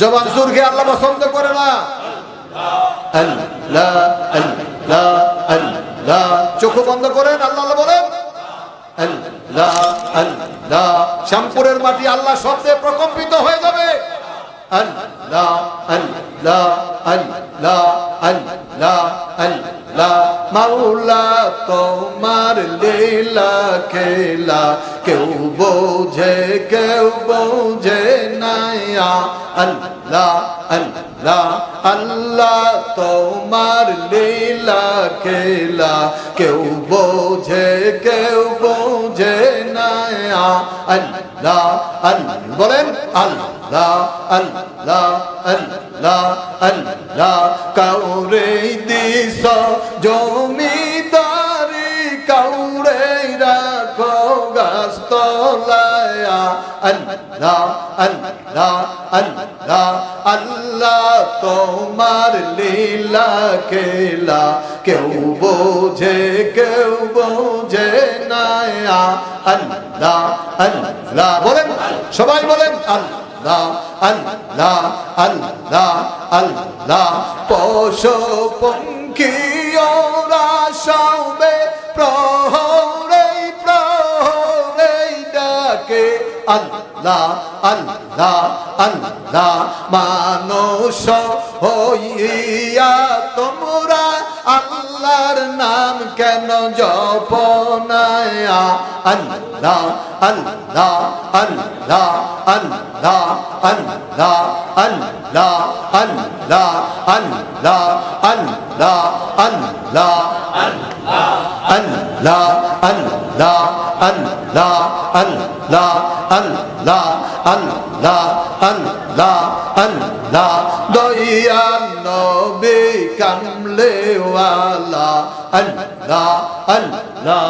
জবান সুরকে আল্লাহ পছন্দ করে না। চোখ বন্ধ করেন, আল্লাহ বলেন। শ্যামপুরের মাটি আল্লাহ শব্দে প্রকম্পিত হয়ে যাবে। তোমার লীলা খেলা কেউ বোঝে কেউ বোঝে নাইয়া আল্লাহ আল্লাহ আল্লাহ তোমার লীলা, খেলা। কেউ বোঝে কেউ বোঝে নাইয়া আল্লাহ আল্লাহ। বলেন, আল্লাহ আল্লাহ আল্লাহ আল্লাহ। কাউরে দিস জমিদারি আল্লাহ আল্লাহ আল্লাহ আল্লাহ তোমার লীলা খেলা কেউ বোঝে কেউ বোঝে নায়া আল্লাহ আল্লাহ। বলেন, সবাই বলেন, আল্লাহ আল্লাহ আল্লাহ আল্লাহ। পশু পঙ্খী ওরা আল্লাহ আল্লাহ আল্লাহ মানুষ হইয়া তোমরা আল্লাহর নাম কেন জপনায়া আল্লাহ আল্লাহ আল্লাহ আল্লাহ আল্লাহ আল্লাহ আল্লাহ আল্লাহ আল্লাহ আল্লাহ আল্লাহ আল্লাহ আল্লাহ আল্লাহ আল্লাহ আল্লাহ আল্লাহ আল্লাহ দয়া নবী কামলেওয়ালা আল্লাহ আল্লাহ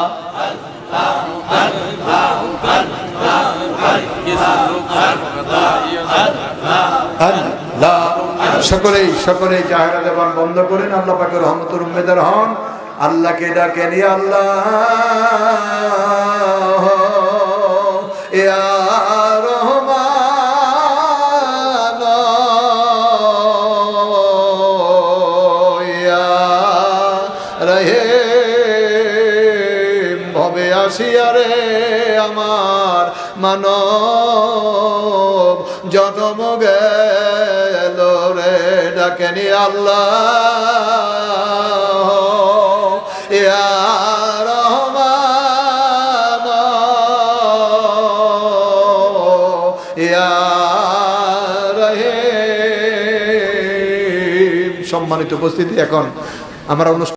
আল্লাহ। সকলেই সকলেই চাহেরা জবান বন্ধ করেন, আল্লাহ পাকের রহমতুর উম্মেদার হন। আল্লাহকে ডাকেন আল্লাহ। রহমান। রহিম। ভবে আসিয়া রে আমার মানব। জনম গেল রে ডাকেনি আল্লাহ। সম্মানিত উপস্থিতি এখন আমরা অনুষ্ঠান